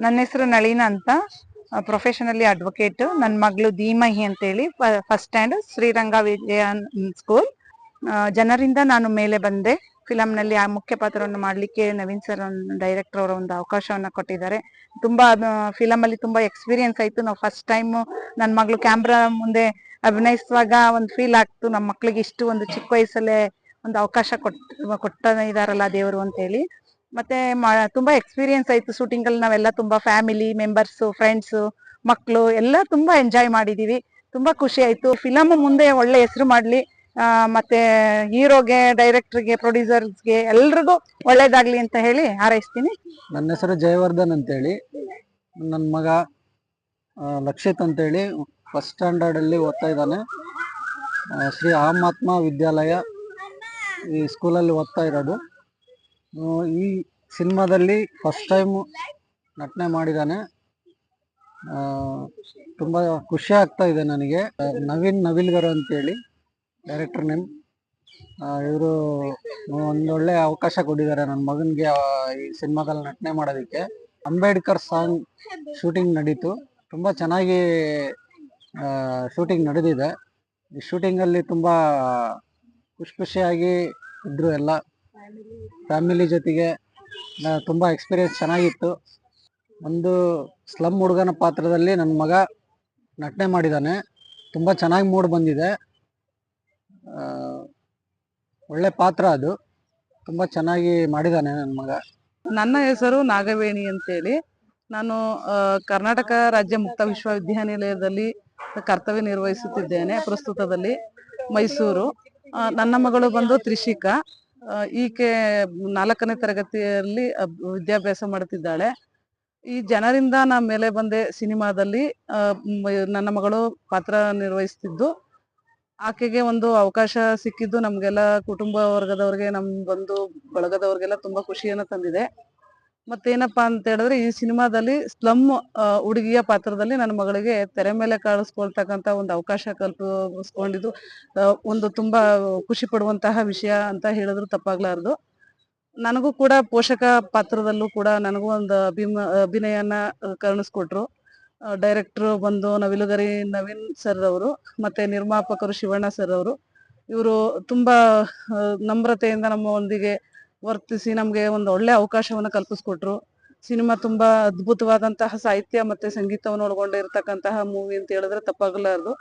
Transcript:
ನನ್ನ ಹೆಸರು ನಳಿನ ಅಂತ ಪ್ರೊಫೆಷನಲಿ ಅಡ್ವೊಕೇಟ್ ನನ್ನ ಮಗಳು ಧೀಮಹಿ ಅಂತೇಳಿ first stand Sriranga Vijaya school ಜನರಿಂದ ನಾನು ಮೇಲೆ ಬಂದೆ. ಫಿಲಂನಲ್ಲಿ ಆ ಮುಖ್ಯ ಪಾತ್ರವನ್ನು ಮಾಡಲಿಕ್ಕೆ ನವೀನ್ ಸರ್ ಡೈರೆಕ್ಟರ್ ಅವರ ಒಂದು ಅವಕಾಶವನ್ನ ಕೊಟ್ಟಿದ್ದಾರೆ. ತುಂಬಾ ಫಿಲಂ ಅಲ್ಲಿ ತುಂಬಾ ಎಕ್ಸ್ಪೀರಿಯನ್ಸ್ ಆಯ್ತು. ನಾವು ಫಸ್ಟ್ ಟೈಮ್ ನನ್ನ ಮಗಳು ಕ್ಯಾಮ್ರಾ ಮುಂದೆ ಅಭಿನಯಿಸುವಾಗ ಒಂದು ಫೀಲ್ ಆಗ್ತು. ನಮ್ಮ ಮಕ್ಕಳಿಗೆ ಇಷ್ಟು ಒಂದು ಚಿಕ್ಕ ವಯಸ್ಸಲ್ಲೇ ಒಂದು ಅವಕಾಶ ಕೊಟ್ಟ ಕೊಟ್ಟ ಇದಾರಲ್ಲ ದೇವರು ಅಂತ ಹೇಳಿ ಮತ್ತೆ ತುಂಬಾ ಎಕ್ಸ್ಪೀರಿಯನ್ಸ್ ಆಯ್ತು ಶೂಟಿಂಗ್ ಅಲ್ಲಿ. ನಾವೆಲ್ಲ ತುಂಬಾ ಫ್ಯಾಮಿಲಿ ಮೆಂಬರ್ಸ್ ಫ್ರೆಂಡ್ಸ್ ಮಕ್ಕಳು ಎಲ್ಲ ತುಂಬಾ ಎಂಜಾಯ್ ಮಾಡಿದೀವಿ. ತುಂಬಾ ಖುಷಿ ಆಯ್ತು. ಫಿಲಂ ಮುಂದೆ ಒಳ್ಳೆ ಹೆಸರು ಮಾಡ್ಲಿ. ಮತ್ತೆ ಹೀರೋಗೆ ಡೈರೆಕ್ಟರ್ಗೆ ಪ್ರೊಡ್ಯೂಸರ್ಸ್ಗೆ ಎಲ್ರಿಗೂ ಒಳ್ಳೇದಾಗ್ಲಿ ಅಂತ ಹೇಳಿ ಹಾರೈಸ್ತೀನಿ. ನನ್ನ ಹೆಸರು ಜಯವರ್ಧನ್ ಅಂತೇಳಿ. ನನ್ನ ಮಗ ಲಕ್ಷಿತ್ ಅಂತೇಳಿ. ಫಸ್ಟ್ ಸ್ಟ್ಯಾಂಡರ್ಡ್ ಅಲ್ಲಿ ಓದ್ತಾ ಇದ್ದಾನೆ. ಶ್ರೀ ಆಮಾತ್ಮ ವಿದ್ಯಾಲಯ ಈ ಸ್ಕೂಲಲ್ಲಿ ಓದ್ತಾ ಇರೋದು. ಈ ಸಿನಿಮಾದಲ್ಲಿ ಫಸ್ಟ್ ಟೈಮ್ ನಟನೆ ಮಾಡಿದ್ದಾನೆ. ತುಂಬ ಖುಷಿ ಆಗ್ತಾ ಇದೆ ನನಗೆ. ನವೀನ್ ನವಿಲ್ಗರ್ ಅಂತೇಳಿ ಡೈರೆಕ್ಟರ್ ನೇಮ್. ಇವರು ಒಂದೊಳ್ಳೆ ಅವಕಾಶ ಕೊಟ್ಟಿದ್ದಾರೆ ನನ್ನ ಮಗನಿಗೆ ಈ ಸಿನಿಮಾದಲ್ಲಿ ನಟನೆ ಮಾಡೋದಕ್ಕೆ. ಅಂಬೇಡ್ಕರ್ ಸಾಂಗ್ ಶೂಟಿಂಗ್ ನಡೀತು. ತುಂಬ ಚೆನ್ನಾಗಿ ಶೂಟಿಂಗ್ ನಡೆದಿದೆ. ಈ ಶೂಟಿಂಗಲ್ಲಿ ತುಂಬ ಖುಷಿ ಖುಷಿಯಾಗಿ ಇದ್ದರು ಎಲ್ಲ. ಫ್ಯಾಮಿಲಿ ಜೊತೆಗೆ ತುಂಬ ಎಕ್ಸ್ಪೀರಿಯನ್ಸ್ ಚೆನ್ನಾಗಿತ್ತು. ಒಂದು ಸ್ಲಮ್ ಹುಡುಗನ ಪಾತ್ರದಲ್ಲಿ ನನ್ನ ಮಗ ನಟನೆ ಮಾಡಿದ್ದಾನೆ ತುಂಬ ಚೆನ್ನಾಗಿ ಮೂಡ್ ಬಂದಿದೆ. ಒಳ್ಳೆ ಪಾತ್ರ ಅದು. ತುಂಬ ಚೆನ್ನಾಗಿ ಮಾಡಿದ್ದಾನೆ ನನ್ನ ಮಗ. ನನ್ನ ಹೆಸರು ನಾಗವೇಣಿ ಅಂತೇಳಿ. ನಾನು ಕರ್ನಾಟಕ ರಾಜ್ಯ ಮುಕ್ತ ವಿಶ್ವವಿದ್ಯಾನಿಲಯದಲ್ಲಿ ಕರ್ತವ್ಯ ನಿರ್ವಹಿಸುತ್ತಿದ್ದೇನೆ ಪ್ರಸ್ತುತದಲ್ಲಿ ಮೈಸೂರು. ನನ್ನ ಮಗಳು ಬಂದು ತ್ರಿಷಿಕಾ ಆ, ಈಕೆ ನಾಲ್ಕನೇ ತರಗತಿಯಲ್ಲಿ ವಿದ್ಯಾಭ್ಯಾಸ ಮಾಡುತ್ತಿದ್ದಾಳೆ ಈ ಜನರಿಂದ ನಾ ಮೇಲೆ ಬಂದೆ ಸಿನಿಮಾದಲ್ಲಿ. ನನ್ನ ಮಗಳು ಪಾತ್ರ ನಿರ್ವಹಿಸ್ತಿದ್ದು. ಆಕೆಗೆ ಒಂದು ಅವಕಾಶ ಸಿಕ್ಕಿದ್ದು ನಮಗೆಲ್ಲ ಕುಟುಂಬ ವರ್ಗದವ್ರಿಗೆ ನಮ್ಮ ಬಂಧು ಬಳಗದವ್ರಿಗೆಲ್ಲ ತುಂಬಾ ಖುಷಿಯನ್ನ ತಂದಿದೆ. ಮತ್ತೇನಪ್ಪಾ ಅಂತ ಹೇಳಿದ್ರೆ, ಈ ಸಿನಿಮಾದಲ್ಲಿ ಸ್ಲಮ್ ಹುಡುಗಿಯ ಪಾತ್ರದಲ್ಲಿ ನನ್ನ ಮಗಳಿಗೆ ತೆರೆ ಮೇಲೆ ಕಾಣಿಸ್ಕೊಳ್ತಕ್ಕಂತ ಒಂದು ಅವಕಾಶ ಕಲ್ಪಿಸ್ಕೊಂಡಿದ್ದು ಒಂದು ತುಂಬಾ ಖುಷಿ ಪಡುವಂತಹ ವಿಷಯ ಅಂತ ಹೇಳಿದ್ರು ತಪ್ಪಾಗ್ಲಾರ್ದು. ನನಗೂ ಕೂಡ ಪೋಷಕ ಪಾತ್ರದಲ್ಲೂ ಕೂಡ ನನಗೂ ಒಂದು ಅಭಿಮ, ಅಭಿನಯನ ಕರ್ಣಿಸ್ಕೊಟ್ರು. ಡೈರೆಕ್ಟರ್ ಬಂದು ನವಿಲುಗರಿ ನವೀನ್ ಸರ್ ಅವರು, ಮತ್ತೆ ನಿರ್ಮಾಪಕರು ಶಿವಣ್ಣ ಸರ್ ಅವರು, ಇವರು ತುಂಬಾ ನಮ್ರತೆಯಿಂದ ನಮ್ಮೊಂದಿಗೆ ವರ್ತಿಸಿ ನಮಗೆ ಒಂದು ಒಳ್ಳೆ ಅವಕಾಶವನ್ನ ಕಲ್ಪಿಸ್ಕೊಟ್ರು. ಸಿನಿಮಾ ತುಂಬಾ ಅದ್ಭುತವಾದಂತಹ ಸಾಹಿತ್ಯ ಮತ್ತೆ ಸಂಗೀತವನ್ನು ಒಳಗೊಂಡಿರ್ತಕ್ಕಂತಹ ಮೂವಿ ಅಂತ ಹೇಳಿದ್ರೆ ತಪ್ಪಾಗಲಾರದು.